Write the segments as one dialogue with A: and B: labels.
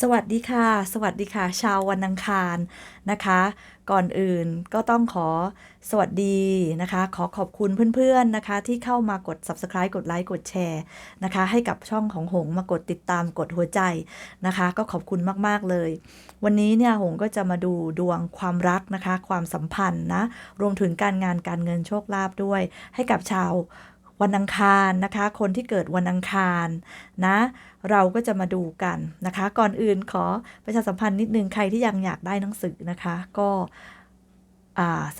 A: สวัสดีค่ะ สวัสดีค่ะ ชาววันอังคารนะคะ ก่อนอื่นก็ต้องขอสวัสดีนะคะ ขอขอบคุณเพื่อนๆนะคะ ที่เข้ามากด subscribe กดไลค์กดแชร์นะคะ ให้กับช่องของหงมากดติดตามกดหัวใจนะคะ ก็ขอบคุณมากๆเลย วันนี้เนี่ยหงก็จะมาดูดวงความรักนะคะ ความสัมพันธ์นะ รวมถึงการงานการเงินโชคลาภด้วย ให้กับชาว วันอังคารนะคะ คนที่เกิดวันอังคารนะ เราก็จะมาดูกันนะคะ ก่อนอื่นขอประชาสัมพันธ์นิดนึงใครที่ยังอยากได้หนังสือนะคะ ก็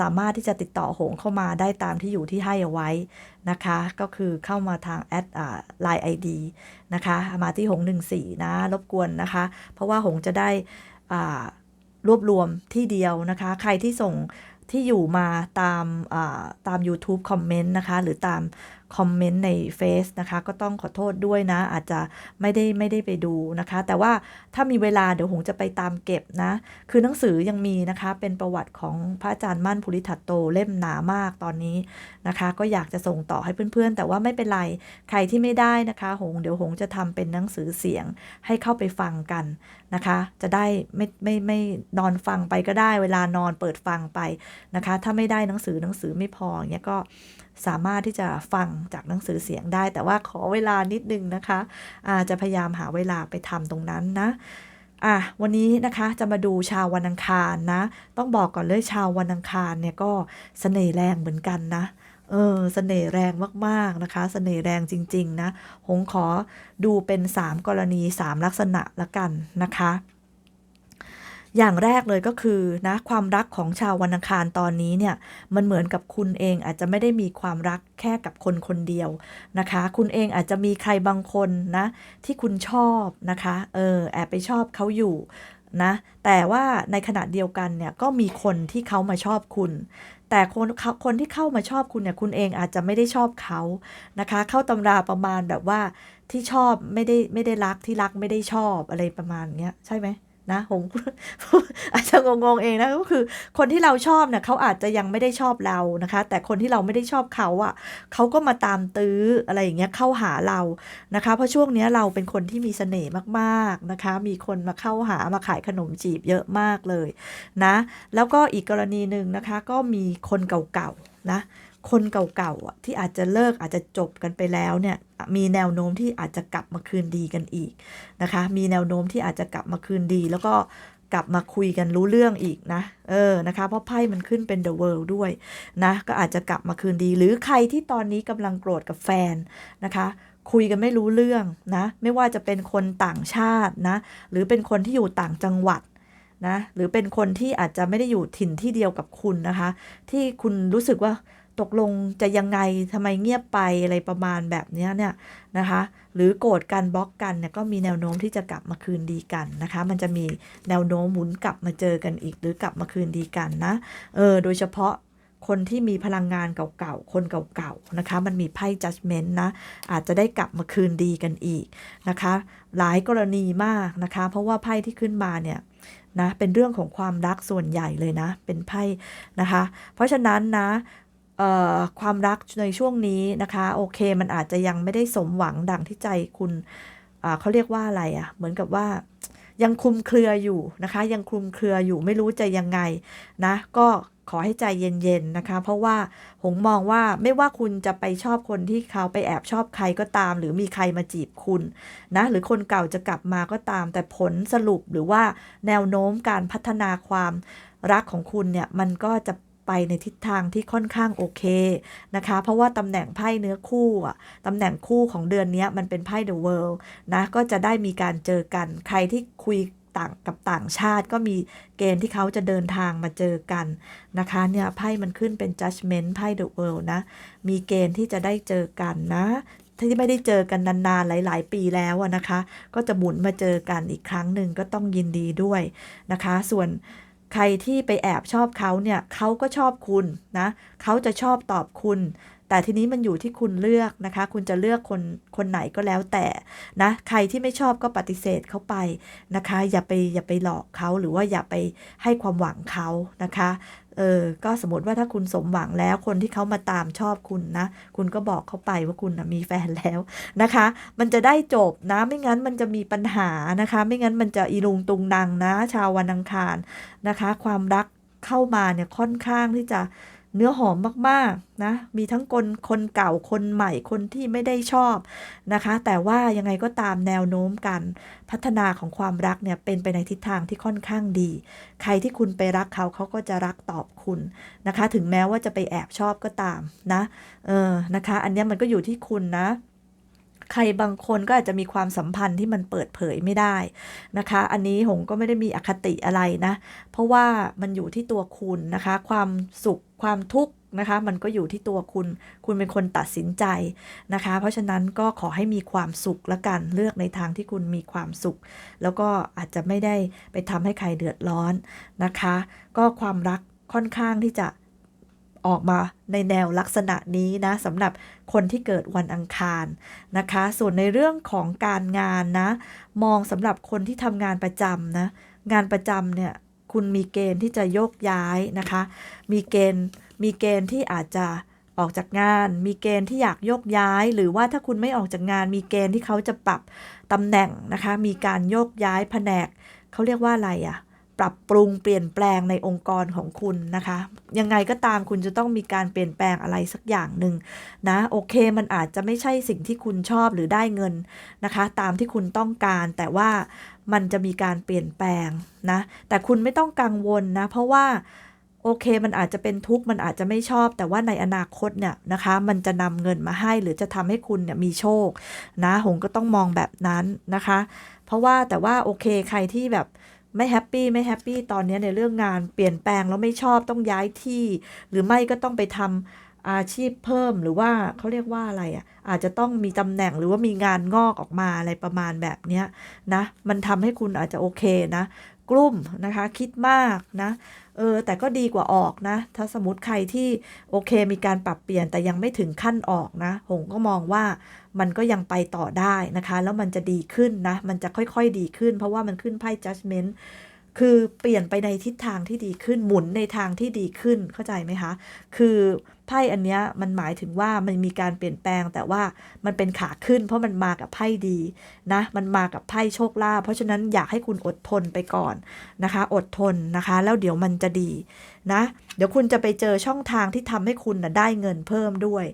A: สามารถที่จะติดต่อหงเข้ามาได้ตามที่อยู่ที่ให้เอาไว้นะคะ ก็คือเข้ามาทางแอดไลน์ไอดีนะคะมาที่หง14 นะ รบกวนนะคะ เพราะว่าหงจะได้รวบรวมที่เดียวนะคะ ใครที่ส่งที่อยู่มาตามตาม YouTube คอมเมนต์นะคะ หรือตาม คอมเมนต์ในเฟซนะคะ ก็ต้องขอโทษด้วยนะ อาจจะไม่ได้ไม่ได้ไปดูนะคะ แต่ว่าถ้ามีเวลาเดี๋ยวหงจะไปตามเก็บนะ คือหนังสือยังมีนะคะ เป็นประวัติของพระอาจารย์มั่นภูริทัตโตเล่มหนามากตอนนี้นะคะ ก็อยากจะส่งต่อให้เพื่อนๆ แต่ว่าไม่เป็นไรใครที่ไม่ได้นะคะ หงเดี๋ยวหงจะทำเป็นหนังสือเสียงให้เข้าไปฟังกันนะคะ จะได้ไม่ไม่ไม่นอนฟังไปก็ได้เวลานอนเปิดฟังไปนะคะ ถ้าไม่ได้หนังสือหนังสือไม่พออย่างเงี้ยก็ สามารถที่จะฟังจากหนังสือเสียงได้ แต่ว่าขอเวลานิดนึงนะคะอาจะพยายามหาเวลาไปทำตรงนั้นนะอะวันนี้นะคะจะมาดูชาววันอังคารนะ ต้องบอกก่อนเลยชาววันอังคารเนี่ยก็เสน่ห์แรงเหมือนกันนะเออเสน่ห์แรงมากๆนะคะเสน่ห์แรงจริง ๆ นะหงขอดูเป็น 3 กรณี 3 ลักษณะละกันนะคะ อย่างแรกเลยก็คือนะความรักของชาววันอังคารตอนนี้เนี่ยมันเหมือนกับคุณเองอาจจะไม่ได้มีความรักแค่กับคนคนเดียวนะคะ คุณเองอาจจะมีใครบางคนนะที่คุณชอบนะคะเออแอบไปชอบเขาอยู่นะแต่ว่าในขณะเดียวกันเนี่ยก็มีคนที่เขามาชอบคุณ แต่คนคนที่เข้ามาชอบคุณเนี่ยคุณเองอาจจะไม่ได้ชอบเขานะคะ เข้าตำราประมาณแบบว่าที่ชอบไม่ได้ไม่ได้รักที่รักไม่ได้ชอบอะไรประมาณเนี้ยใช่ไหม นะหงอาจจะงงๆเองนะก็คือ คนที่เราชอบเนี่ยเขาอาจจะยังไม่ได้ชอบเรานะคะ แต่คนที่เราไม่ได้ชอบเขาอะเขาก็มาตามตื้ออะไรอย่างเงี้ยเข้าหาเรานะคะ เพราะช่วงเนี้ยเราเป็นคนที่มีเสน่ห์มากๆนะคะ มีคนมาเข้าหามาขายขนมจีบเยอะมากเลยนะ แล้วก็อีกกรณีหนึ่งนะคะ ก็มีคนเก่าๆนะ คนเก่าๆอะที่อาจจะเลิกอาจจะจบกันไปแล้วเนี่ยมีแนวโน้มที่อาจจะกลับมาคืนดีกันอีกนะคะ มีแนวโน้มที่อาจจะกลับมาคืนดี แล้วก็กลับมาคุยกันรู้เรื่องอีกนะ เออนะคะเพราะไพ่มันขึ้นเป็น the world ด้วยนะก็อาจจะกลับมาคืนดี หรือใครที่ตอนนี้กำลังโกรธกับแฟนนะคะคุยกันไม่รู้เรื่องนะ ไม่ว่าจะเป็นคนต่างชาตินะ หรือเป็นคนที่อยู่ต่างจังหวัดนะ หรือเป็นคนที่อาจจะไม่ได้อยู่ถิ่นที่เดียวกับคุณนะคะ ที่คุณรู้สึกว่า ตกลงจะยังไงทำไมเงียบไปอะไรประมาณแบบนี้เนี่ยนะคะ หรือโกรธกันบล็อกกันเนี่ยก็มีแนวโน้มที่จะกลับมาคืนดีกันนะคะ มันจะมีแนวโน้มหมุนกลับมาเจอกันอีก หรือกลับมาคืนดีกันนะเออโดยเฉพาะคนที่มีพลังงานเก่าๆ คนเก่าๆ นะคะ มันมีไพ่ judgment นะ อาจจะได้กลับมาคืนดีกันอีกนะคะ หลายกรณีมากนะคะ เพราะว่าไพ่ที่ขึ้นมาเนี่ยนะ เป็นเรื่องของความรักส่วนใหญ่เลยนะ เป็นไพ่นะคะ เพราะฉะนั้นนะ ความรักในช่วงนี้นะคะ โอเคมันอาจจะยังไม่ได้สมหวังดังที่ใจคุณเขาเรียกว่าอะไรอะ่ะ เหมือนกับว่ายังคลุมเครืออยู่นะคะ ยังคลุมเครืออยู่ไม่รู้จะยังไงนะ ก็ขอให้ใจเย็นๆนะคะ เพราะว่าหงมองว่าไม่ว่าคุณจะไปชอบคนที่เขาไปแอบชอบใครก็ตาม หรือมีใครมาจีบคุณนะ หรือคนเก่าจะกลับมาก็ตาม แต่ผลสรุปหรือว่าแนวโน้มการพัฒนาความรักของคุณเนี่ยมันก็จะ ไปในทิศทางที่ค่อนข้างโอเคนะคะ เพราะว่าตำแหน่งไพ่เนื้อคู่อะตำแหน่งคู่ของเดือนนี้มันเป็นไพ่ The World นะก็จะได้มีการเจอกันใครที่คุยต่างกับต่างชาติก็มีเกณฑ์ที่เขาจะเดินทางมาเจอกันนะคะเนี่ยไพ่มันขึ้นเป็น judgment ไพ่ The World นะ มีเกณฑ์ที่จะได้เจอกันนะที่ไม่ได้เจอกันนานๆ หลาย ๆ ปีแล้วนะคะ ก็จะหมุนมาเจอกันอีกครั้งหนึ่งก็ต้องยินดีด้วยนะคะ ส่วน ใครที่ไปแอบชอบเขาเนี่ยเขาก็ชอบคุณนะเขาจะชอบตอบคุณ แต่ทีนี้มันอยู่ที่คุณเลือกนะคะ คุณจะเลือกคนคนไหนก็แล้วแต่นะ ใครที่ไม่ชอบก็ปฏิเสธเขาไปนะคะ อย่าไปอย่าไปหลอกเขาหรือว่าอย่าไปให้ความหวังเขานะคะเออ ก็สมมติว่าถ้าคุณสมหวังแล้วคนที่เขามาตามชอบคุณนะ คุณก็บอกเขาไปว่าคุณนะมีแฟนแล้วนะคะ มันจะได้จบนะ ไม่งั้นมันจะมีปัญหานะคะ ไม่งั้นมันจะอีลุงตุงนังนะ ชาววันอังคารนะคะ ความรักเข้ามาเนี่ยค่อนข้างที่จะ เนื้อหอมมากๆนะ มีทั้งคนคนเก่าคนใหม่คนที่ไม่ได้ชอบนะคะ แต่ว่ายังไงก็ตามแนวโน้มการพัฒนาของความรักเนี่ยเป็นไปในทิศทางที่ค่อนข้างดี ใครที่คุณไปรักเขาเขาก็จะรักตอบคุณนะคะ ถึงแม้ว่าจะไปแอบชอบก็ตามนะ เออนะคะ อันนี้มันก็อยู่ที่คุณนะ ใครบางคนก็อาจจะมีความสัมพันธ์ที่มันเปิดเผยไม่ได้นะคะ อันนี้หงก็ไม่ได้มีอคติอะไรนะ เพราะว่ามันอยู่ที่ตัวคุณนะคะ ความสุขความทุกข์นะคะมันก็อยู่ที่ตัวคุณ คุณเป็นคนตัดสินใจนะคะ เพราะฉะนั้นก็ขอให้มีความสุขละกัน เลือกในทางที่คุณมีความสุข แล้วก็อาจจะไม่ได้ไปทำให้ใครเดือดร้อนนะคะ ก็ความรักค่อนข้างที่จะ ออกมาในแนวลักษณะนี้นะสำหรับคนที่เกิดวันอังคารนะคะ ส่วนในเรื่องของการงานนะ มองสำหรับคนที่ทำงานประจำนะงานประจำเนี่ยคุณมีเกณฑ์ที่จะโยกย้ายนะคะ มีเกณฑ์มีเกณฑ์ที่อาจจะออกจากงาน มีเกณฑ์ที่อยากโยกย้าย หรือว่าถ้าคุณไม่ออกจากงาน มีเกณฑ์ที่เขาจะปรับตำแหน่งนะคะ มีการโยกย้ายแผนกเขาเรียกว่าอะไรอะ ปรับปรุงเปลี่ยนแปลงในองค์กรของคุณนะคะ ยังไงก็ตามคุณจะต้องมีการเปลี่ยนแปลงอะไรสักอย่างหนึ่งนะโอเคมันอาจจะไม่ใช่สิ่งที่คุณชอบหรือได้เงินนะคะ ตามที่คุณต้องการแต่ว่ามันจะมีการเปลี่ยนแปลงนะแต่คุณไม่ต้องกังวลนะเพราะว่าโอเค มันอาจจะเป็นทุกข์ มันอาจจะไม่ชอบ แต่ว่าในอนาคตเนี่ยนะคะ มันจะนำเงินมาให้หรือจะทำให้คุณเนี่ยมีโชค นะ หงก็ต้องมองแบบนั้นนะคะ เพราะว่าแต่ว่าโอเค ใครที่แบบ ไม่แฮปปี้ไม่แฮปปี้ตอนนี้ในเรื่องงานเปลี่ยนแปลงแล้วไม่ชอบต้องย้ายที่ หรือไม่ก็ต้องไปทำอาชีพเพิ่มหรือว่าเขาเรียกว่าอะไรอะอาจจะต้องมีตำแหน่งหรือว่ามีงานงอกออกมาอะไรประมาณแบบเนี้ยนะ มันทำให้คุณอาจจะโอเคนะ กลุ่มนะคะ คิดมากนะเออแต่ก็ดีกว่าออกนะ ถ้าสมมติใครที่โอเคมีการปรับเปลี่ยนแต่ยังไม่ถึงขั้นออกนะ หงก็มองว่ามันก็ยังไปต่อได้นะคะ แล้วมันจะดีขึ้นนะ มันจะค่อยๆดีขึ้น เพราะว่ามันขึ้นไพ่ judgment คือเปลี่ยนไปในทิศทางที่ดีขึ้นหมุนในทางที่ดีขึ้นเข้าใจไหมคะ คือ พ่อันเนี้ยมันหมายถึงว่ามันมีการเปลี่ยนแปลง แต่ว่ามันเป็นขาขึ้น เพราะมันมากับไพ่ดีนะมันมากับไพ่โชคลาภเพราะฉะนั้นอยากให้คุณอดทนไปก่อนนะคะ อดทนนะคะ แล้วเดี๋ยวมันจะดีนะเดี๋ยวคุณจะไปเจอช่องทางที่ทำให้คุณนะได้เงินเพิ่มด้วย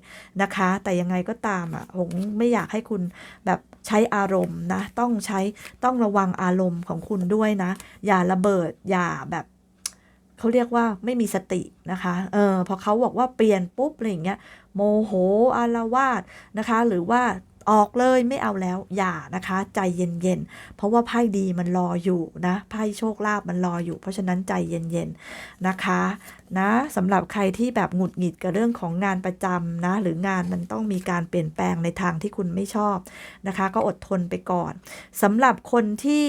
A: นะคะ แต่ยังไงก็ตามอะหงไม่อยากให้คุณแบบใช้อารมณ์นะต้องใช้ต้องระวังอารมณ์ของคุณด้วยนะ อย่าระเบิดอย่าแบบ เขาเรียกว่าไม่มีสตินะคะ เออพอเขาบอกว่าเปลี่ยนปุ๊บอะไรอย่างเงี้ยโมโหอารวาสนะคะ หรือว่าออกเลยไม่เอาแล้วอย่านะคะ ใจเย็นๆ เพราะว่าไพ่ดีมันรออยู่นะไพ่โชคลาภมันรออยู่ เพราะฉะนั้นใจเย็นๆนะคะนะสำหรับใครที่แบบหงุดหงิดกับเรื่องของงานประจำนะหรืองานมันต้องมีการเปลี่ยนแปลงในทางที่คุณไม่ชอบนะคะ ก็อดทนไปก่อนสำหรับคนที่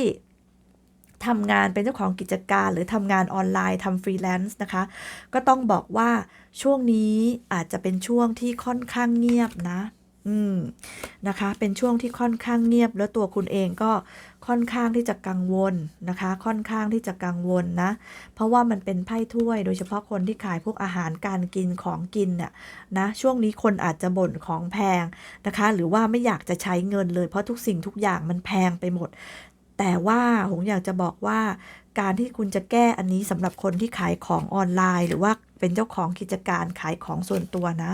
A: ทำงานเป็นเจ้าของกิจการ หรือทำงานออนไลน์ทำฟรีแลนซ์นะคะ ก็ต้องบอกว่าช่วงนี้อาจจะเป็นช่วงที่ค่อนข้างเงียบนะ อืมนะคะ เป็นช่วงที่ค่อนข้างเงียบ แล้วตัวคุณเองก็ค่อนข้างที่จะกังวลนะคะ ค่อนข้างที่จะกังวลนะ เพราะว่ามันเป็นไพ่ถ้วย โดยเฉพาะคนที่ขายพวกอาหารการกินของกินเนี่ยนะ ช่วงนี้คนอาจจะบ่นของแพงนะคะ หรือว่าไม่อยากจะใช้เงินเลยเพราะทุกสิ่งทุกอย่างมันแพงไปหมด แต่ว่าผมอยากจะบอกว่า การที่คุณจะแก้อันนี้สำหรับคนที่ขายของออนไลน์ หรือว่าเป็นเจ้าของกิจการขายของส่วนตัวนะ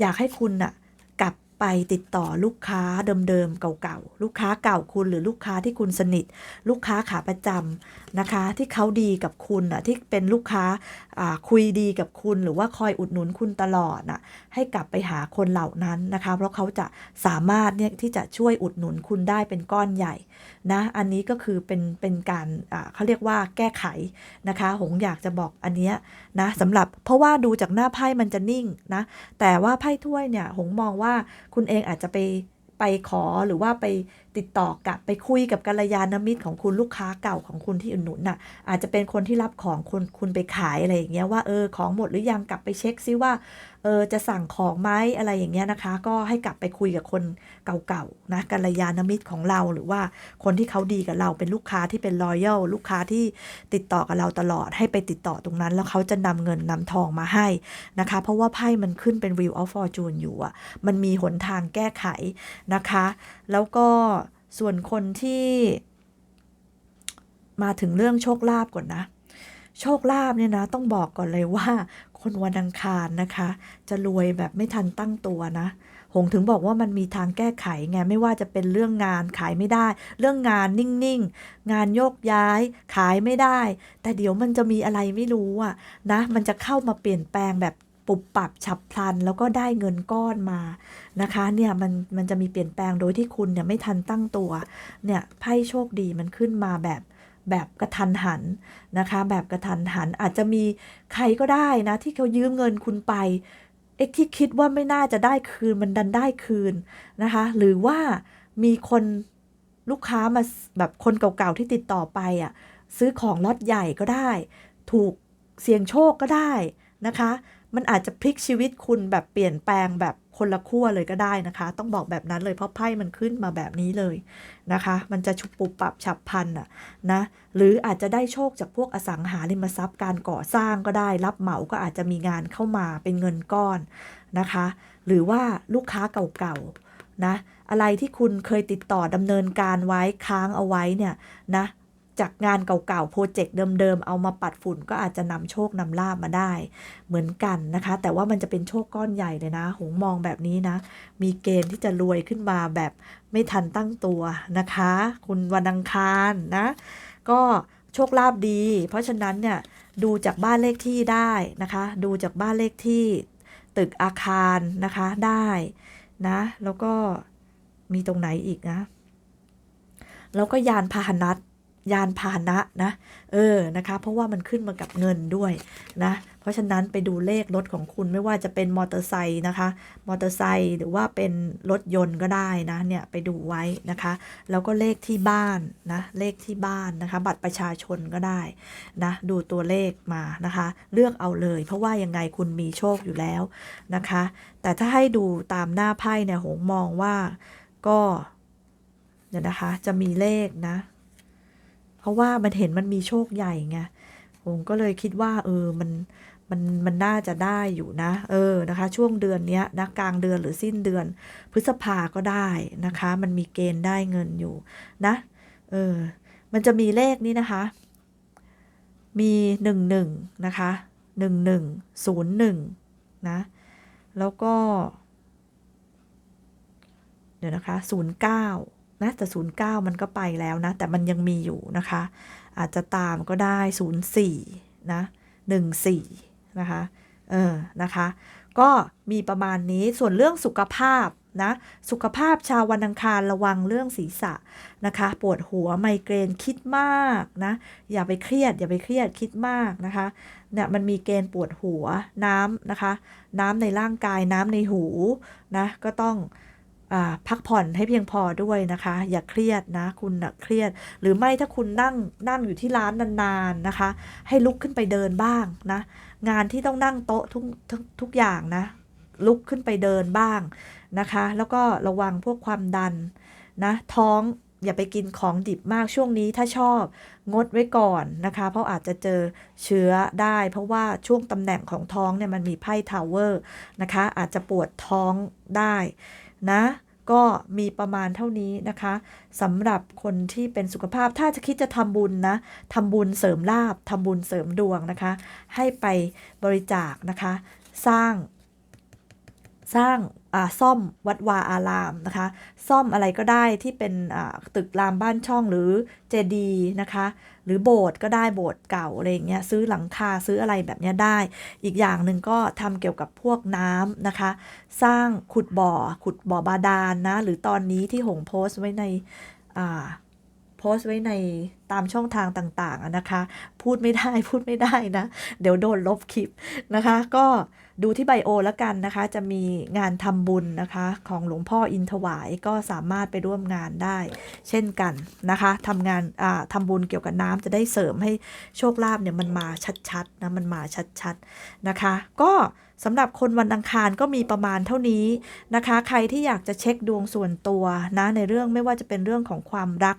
A: อยากให้คุณน่ะกลับ ไปติดต่อลูกค้าเดิมๆเก่าๆลูกค้าเก่าคุณหรือลูกค้าที่คุณสนิท ลูกค้าขาประจำนะคะ ที่เขาดีกับคุณน่ะที่เป็นลูกค้าคุยดีกับคุณ หรือว่าคอยอุดหนุนคุณตลอดน่ะให้กลับไปหาคนเหล่านั้นนะคะ เพราะเขาจะสามารถเนี่ยที่จะช่วยอุดหนุนคุณได้เป็นก้อนใหญ่นะอันนี้ก็คือเป็นเป็นการเขาเรียกว่าแก้ไขนะคะ หงอยากจะบอกอันเนี้ยนะสำหรับเพราะว่าดูจากหน้าไพ่มันจะนิ่งนะแต่ว่าไพ่ถ้วยเนี่ยหงมองว่าคุณเองอาจจะไปไปขอหรือว่าไป ติดต่อกลับไปคุยกับกัลยาณมิตรของคุณลูกค้าเก่าของคุณที่อุดหนุนน่ะ อาจจะเป็นคนที่รับของคุณคุณไปขายอะไรอย่างเงี้ยว่าเออของหมดหรือยังกลับไปเช็คซิว่าเออจะสั่งของไหมอะไรอย่างเงี้ยนะคะ ก็ให้กลับไปคุยกับคนเก่าๆนะกัลยาณมิตรของเราหรือว่าคนที่เขาดีกับเราเป็นลูกค้าที่เป็นรอยัลลูกค้าที่ติดต่อกับเราตลอดให้ไปติดต่อตรงนั้น แล้วเขาจะนำเงินนำทองมาให้นะคะ เพราะว่าไพ่มันขึ้นเป็น Wheel of Fortune อยู่อะมันมีหนทางแก้ไขนะคะ แล้วก็ ส่วนคนที่มาถึงเรื่องโชคลาภก่อนนะ โชคลาภเนี่ยนะ ต้องบอกก่อนเลยว่า คนวันอังคารนะคะ จะรวยแบบไม่ทันตั้งตัวนะ หงถึงบอกว่ามันมีทางแก้ไขไงไม่ว่าจะเป็นเรื่องงานขายไม่ได้ เรื่องงานนิ่งๆ งานโยกย้ายขายไม่ได้ แต่เดี๋ยวมันจะมีอะไรไม่รู้อะนะ มันจะเข้ามาเปลี่ยนแปลงแบบ ปุบปับฉับพลัน แล้วก็ได้เงินก้อนมานะคะเนี่ยมันมันจะมีเปลี่ยนแปลงโดยที่คุณเนี่ยไม่ทันตั้งตัวเนี่ยไพ่โชคดีมันขึ้นมาแบบแบบกระทันหันนะคะ แบบกระทันหันอาจจะมีใครก็ได้นะ ที่เขายืมเงินคุณไปเอ็กที่คิดว่าไม่น่าจะได้คืนมันดันได้คืนนะคะ หรือว่ามีคนลูกค้ามาแบบคนเก่าๆที่ติดต่อไปอะซื้อของล็อตใหญ่ก็ได้ ถูกเสี่ยงโชคก็ได้นะคะ มันอาจจะพลิกชีวิตคุณแบบเปลี่ยนแปลงแบบคนละขั้วเลยก็ได้นะคะ ต้องบอกแบบนั้นเลยเพราะไพ่มันขึ้นมาแบบนี้เลยนะคะ มันจะชุบปุบปรับฉับพันอะนะหรืออาจจะได้โชคจากพวกอสังหาริมทรัพย์การก่อสร้างก็ได้ รับเหมาก็อาจจะมีงานเข้ามาเป็นเงินก้อนนะคะ หรือว่าลูกค้าเก่าๆนะอะไรที่คุณเคยติดต่อดำเนินการไว้ค้างเอาไว้เนี่ยนะ จากงานเก่าๆ โปรเจกต์เดิมๆ เอามาปัดฝุ่นก็อาจจะนำโชคนำลาบมาได้เหมือนกันนะคะ แต่ว่ามันจะเป็นโชคก้อนใหญ่เลยนะ หงมองแบบนี้นะ มีเกณฑ์ที่จะรวยขึ้นมาแบบไม่ทันตั้งตัวนะคะ คุณวันอังคารนะ ก็โชคลาภดี เพราะฉะนั้นเนี่ยดูจากบ้านเลขที่ได้นะคะ ดูจากบ้านเลขที่ตึกอาคารนะคะได้นะ แล้วก็มีตรงไหนอีกนะ แล้วก็ยานพาหนะ ยานพาหนะนะเออนะคะ เพราะว่ามันขึ้นมากับเงินด้วยนะเพราะฉะนั้นไปดูเลขรถของคุณไม่ว่าจะเป็นมอเตอร์ไซค์นะคะมอเตอร์ไซค์หรือว่าเป็นรถยนต์ก็ได้นะเนี่ยไปดูไว้นะคะ แล้วก็เลขที่บ้านนะเลขที่บ้านนะคะ บัตรประชาชนก็ได้นะดูตัวเลขมานะคะ เลือกเอาเลย เพราะว่ายังไงคุณมีโชคอยู่แล้วนะคะ แต่ถ้าให้ดูตามหน้าไพ่เนี่ยหงมองว่าก็เดี๋ยวนะคะจะมีเลขนะ เพราะว่ามันเห็นมันมีโชคใหญ่ไงผมก็เลยคิดว่า เออมันมันมันน่าจะได้อยู่นะ เออนะคะ ช่วงเดือนนี้นะกลางเดือนหรือสิ้นเดือน พฤษภาก็ได้นะคะ มันมีเกณฑ์ได้เงินอยู่นะ เออ มันจะมีเลขนี้นะคะ มีหนึ่งหนึ่งนะคะหนึ่งหนึ่งศูนย์หนึ่งนะ แล้วก็ เดี๋ยวนะคะศูนย์เก้า นะแต่ 09 มันก็ไปแล้วนะ แต่มันยังมีอยู่นะคะ อาจจะตามก็ได้ 04 นะ 14 นะคะ เออ นะคะ ก็มีประมาณนี้ส่วนเรื่องสุขภาพนะสุขภาพชาววันอังคารระวังเรื่องศีรษะนะคะ ปวดหัวไมเกรนคิดมากนะอย่าไปเครียด อย่าไปเครียดคิดมากนะคะเนี่ยมันมีเกณฑ์ปวดหัวน้ำนะคะ น้ำในร่างกายน้ำในหูนะก็ต้อง พักผ่อนให้เพียงพอด้วยนะคะ อย่าเครียดนะ คุณนะเครียด หรือไม่ถ้าคุณนั่งนั่งอยู่ที่ร้านนานๆนะคะ ให้ลุกขึ้นไปเดินบ้างนะ งานที่ต้องนั่งโต๊ะทุกทุกทุกอย่างนะ ลุกขึ้นไปเดินบ้างนะคะ แล้วก็ระวังพวกความดันนะท้องอย่าไปกินของดิบมากช่วงนี้ถ้าชอบ งดไว้ก่อนนะคะ เพราะอาจจะเจอเชื้อได้ เพราะว่าช่วงตำแหน่งของท้องเนี่ยมันมีไพ่ทาวเวอร์นะคะ อาจจะปวดท้องได้ นะ ก็มีประมาณเท่านี้นะคะสำหรับคนที่เป็นสุขภาพถ้าจะคิดจะทำบุญนะทำบุญเสริมลาบทำบุญเสริมดวงนะคะ ให้ไปบริจาคนะคะ สร้าง สร้าง ซ่อมวัดวาอารามนะคะ ซ่อมอะไรก็ได้ที่เป็นตึกรามบ้านช่องหรือเจดีนะคะ หรือโบสถ์ก็ได้โบสถ์เก่าอะไรเงี้ยซื้อหลังคาซื้ออะไรแบบนี้ได้ อีกอย่างหนึ่งก็ทำเกี่ยวกับพวกน้ำนะคะ สร้างขุดบ่อขุดบ่อบาดาลนนะหรือตอนนี้ที่หงโพสต์ไว้ในโพสต์ไว้ในตามช่องทางต่างๆนะคะ พูดไม่ได้พูดไม่ได้นะ เดี๋ยวโดนลบคลิปนะคะก็ ดูที่ไบโอแล้วกันนะคะ จะมีงานทำบุญนะคะ ของหลวงพ่ออินทวายก็สามารถไปร่วมงานได้ เช่นกันนะคะทำงานอ่าทำบุญเกี่ยวกับน้ำจะได้เสริมให้โชคลาภเนี่ยมันมาชัดๆนะมันมาชัดๆนะคะ ก็ สำหรับคนวันอังคารก็มีประมาณเท่านี้นะคะ ใครที่อยากจะเช็คดวงส่วนตัวนะในเรื่องไม่ว่าจะเป็นเรื่องของความรัก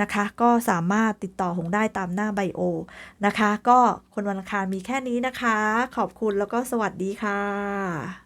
A: นะคะ ก็สามารถติดต่อหงได้ตามหน้าไบโอนะคะ ก็คนวันอังคารมีแค่นี้นะคะ ขอบคุณแล้วก็สวัสดีค่ะ